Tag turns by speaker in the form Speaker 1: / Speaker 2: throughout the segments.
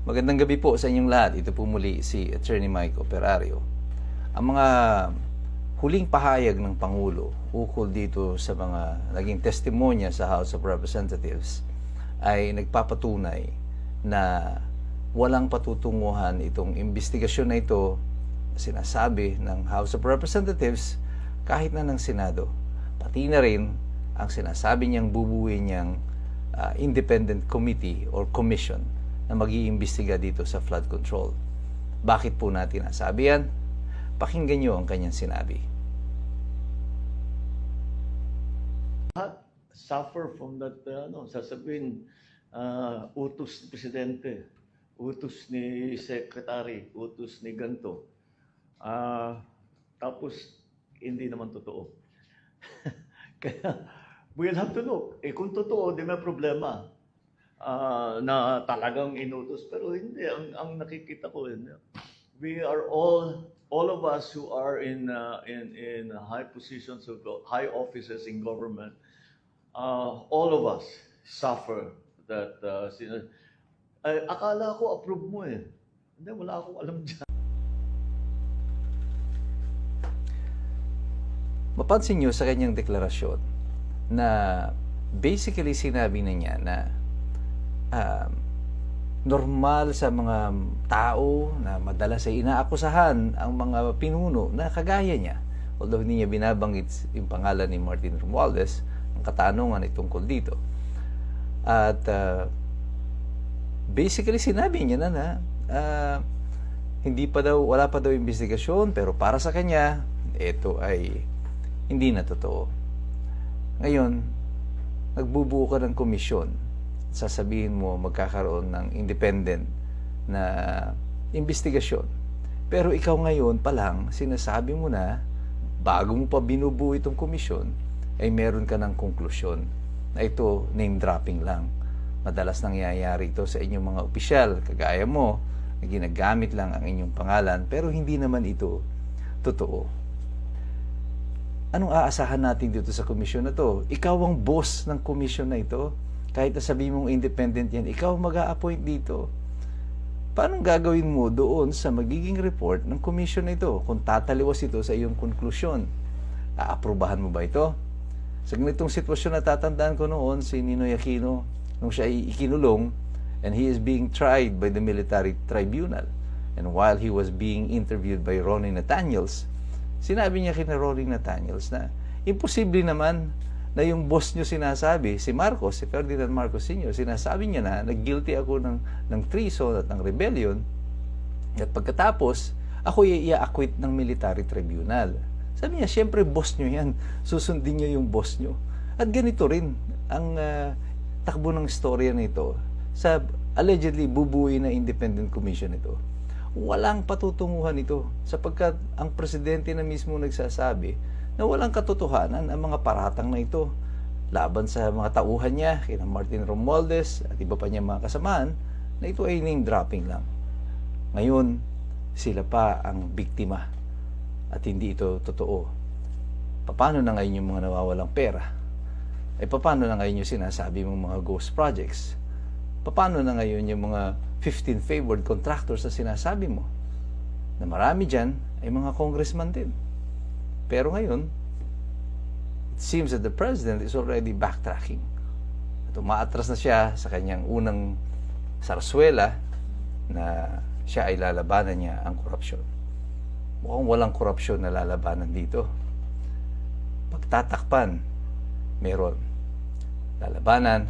Speaker 1: Magandang gabi po sa inyong lahat. Ito po muli si Attorney Mike Operario. Ang mga huling pahayag ng Pangulo ukol dito sa mga naging testimonya sa House of Representatives ay nagpapatunay na walang patutunguhan itong investigasyon na ito sinasabi ng House of Representatives kahit na ng Senado. Pati na rin ang sinasabi niyang bubuin niyang uh, independent committee or commission na mag-iimbestiga dito sa flood control. Bakit po natin nasabi yan? Pakinggan niyo ang kanyang sinabi.
Speaker 2: suffer from that, uh, ano, sasabihin, uh, utos ni Presidente, utos ni Secretary, utos ni ganto. Ah, tapos, hindi naman totoo. Kaya, we'll have to look. Eh, kung totoo, di may problema. Ah, na talagang inutos. Pero hindi, ang, ang nakikita ko, we are all, all of us who are in, uh, in, in high positions of, high offices in government, uh, all of us suffer that, uh, sin- ay, akala ko approve mo eh. Hindi, wala akong alam dyan.
Speaker 1: Mapansin niyo sa kanyang deklarasyon na basically sinabi na niya na um, normal sa mga tao na madalas ay inaakusahan ang mga pinuno na kagaya niya. Although hindi niya binabanggit yung pangalan ni Martin Romualdez, ang katanungan ay tungkol dito. At uh, basically sinabi niya na na uh, hindi pa daw, wala pa daw investigasyon, pero para sa kanya, ito ay hindi na totoo. Ngayon, nagbubuo ka ng komisyon. Sasabihin mo magkakaroon ng independent na investigasyon. Pero ikaw ngayon pa lang, sinasabi mo na, bago mo pa binubuo itong komisyon, ay meron ka ng konklusyon na ito name dropping lang. Madalas nangyayari ito sa inyong mga opisyal, kagaya mo, na ginagamit lang ang inyong pangalan, pero hindi naman ito totoo anong aasahan natin dito sa komisyon na to? Ikaw ang boss ng komisyon na ito. Kahit na sabihin mong independent yan, ikaw mag appoint dito. Paano gagawin mo doon sa magiging report ng komisyon na ito kung tataliwas ito sa iyong konklusyon? Aaprubahan mo ba ito? Sa ganitong sitwasyon na tatandaan ko noon, si Ninoy Aquino, nung siya ay ikinulong, and he is being tried by the military tribunal. And while he was being interviewed by Ronnie Nathaniels, sinabi niya kina Rory Nathaniels na imposible naman na yung boss niyo sinasabi, si Marcos, si Ferdinand Marcos Sr., sinasabi niya na nag-guilty ako ng, ng treason at ng rebellion at pagkatapos, ako i-acquit ng military tribunal. Sabi niya, siyempre boss niyo yan. Susundin niyo yung boss niyo. At ganito rin ang uh, takbo ng storya nito sa allegedly bubuhay na independent commission ito walang patutunguhan ito sapagkat ang presidente na mismo nagsasabi na walang katotohanan ang mga paratang na ito laban sa mga tauhan niya, kina Martin Romualdez at iba pa niya mga kasamaan, na ito ay name dropping lang. Ngayon, sila pa ang biktima at hindi ito totoo. Paano na ngayon yung mga nawawalang pera? Ay paano na ngayon yung sinasabi mong mga ghost projects? Paano na ngayon yung mga 15 favored contractors na sinasabi mo? Na marami dyan ay mga congressman din. Pero ngayon, it seems that the president is already backtracking. At umaatras na siya sa kanyang unang sarswela na siya ay lalabanan niya ang korupsyon. Mukhang walang korupsyon na lalabanan dito. Pagtatakpan, meron. Lalabanan,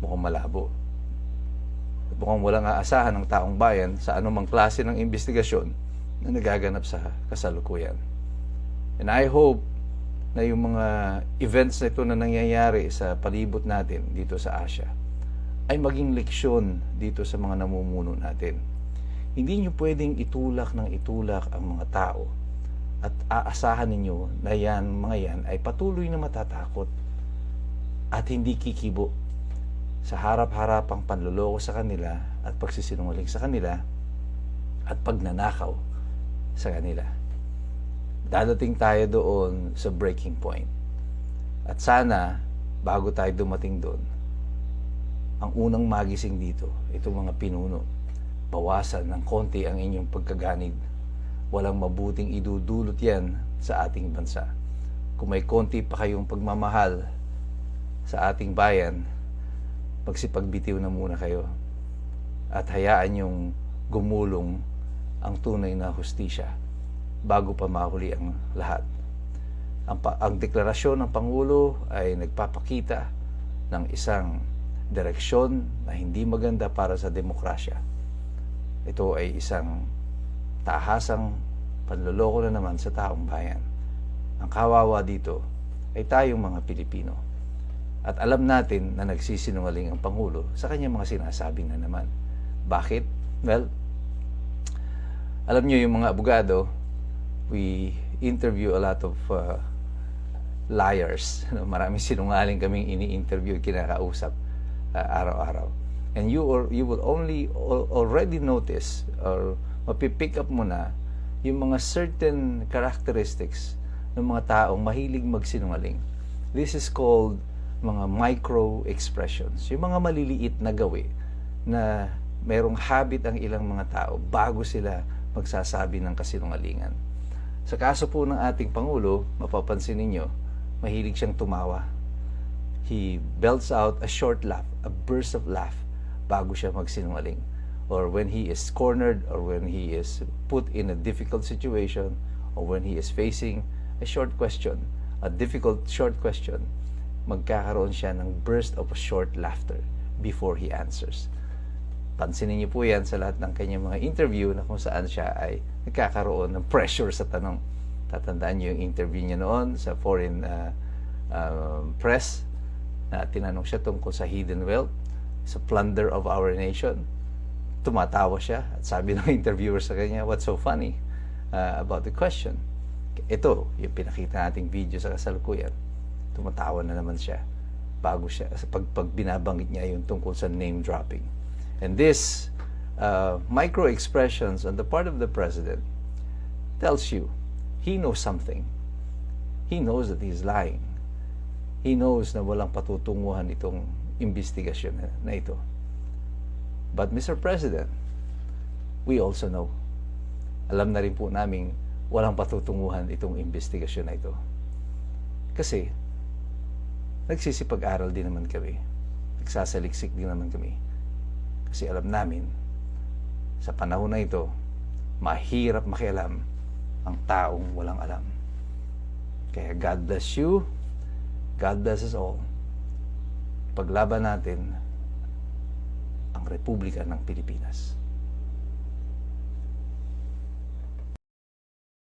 Speaker 1: mukhang malabo. Mukhang walang aasahan ng taong bayan sa anumang klase ng investigasyon na nagaganap sa kasalukuyan. And I hope na yung mga events na ito na nangyayari sa palibot natin dito sa Asia ay maging leksyon dito sa mga namumuno natin. Hindi nyo pwedeng itulak ng itulak ang mga tao at aasahan ninyo na yan, mga yan ay patuloy na matatakot at hindi kikibo sa harap-harapang panluloko sa kanila at pagsisinungaling sa kanila at pagnanakaw sa kanila. Dadating tayo doon sa breaking point. At sana, bago tayo dumating doon, ang unang magising dito, itong mga pinuno, bawasan ng konti ang inyong pagkaganid. Walang mabuting idudulot yan sa ating bansa. Kung may konti pa kayong pagmamahal sa ating bayan, magsipagbitiw na muna kayo at hayaan yung gumulong ang tunay na hustisya bago pa mahuli ang lahat. Ang, ang deklarasyon ng Pangulo ay nagpapakita ng isang direksyon na hindi maganda para sa demokrasya. Ito ay isang tahasang panloloko na naman sa taong bayan. Ang kawawa dito ay tayong mga Pilipino. At alam natin na nagsisinungaling ang Pangulo sa kanyang mga sinasabi na naman. Bakit? Well, alam niyo yung mga abogado, we interview a lot of uh, liars. Ano, Maraming sinungaling kaming ini-interview, kinakausap uh, araw-araw. And you or you will only al- already notice or mapipick up mo na yung mga certain characteristics ng mga taong mahilig magsinungaling. This is called mga micro expressions. Yung mga maliliit na gawi na merong habit ang ilang mga tao bago sila magsasabi ng kasinungalingan. Sa kaso po ng ating Pangulo, mapapansin ninyo, mahilig siyang tumawa. He belts out a short laugh, a burst of laugh, bago siya magsinungaling. Or when he is cornered, or when he is put in a difficult situation, or when he is facing a short question, a difficult short question, magkakaroon siya ng burst of a short laughter before he answers. Pansinin niyo po yan sa lahat ng kanyang mga interview na kung saan siya ay nagkakaroon ng pressure sa tanong. Tatandaan niyo yung interview niya noon sa foreign uh, um, press na tinanong siya tungkol sa hidden wealth, sa plunder of our nation. Tumatawa siya at sabi ng interviewer sa kanya, what's so funny uh, about the question? Ito, yung pinakita nating video sa kasalukuyan. Tumatawa na naman siya bago siya, pag, pag binabanggit niya yung tungkol sa name dropping. And this uh, micro expressions on the part of the president tells you he knows something. He knows that he's lying. He knows na walang patutunguhan itong investigasyon na, ito. But Mr. President, we also know. Alam na rin po namin walang patutunguhan itong investigasyon na ito. Kasi nagsisipag-aral din naman kami. Nagsasaliksik din naman kami. Kasi alam namin, sa panahon na ito, mahirap makialam ang taong walang alam. Kaya God bless you. God bless us all. Paglaban natin ang Republika ng Pilipinas.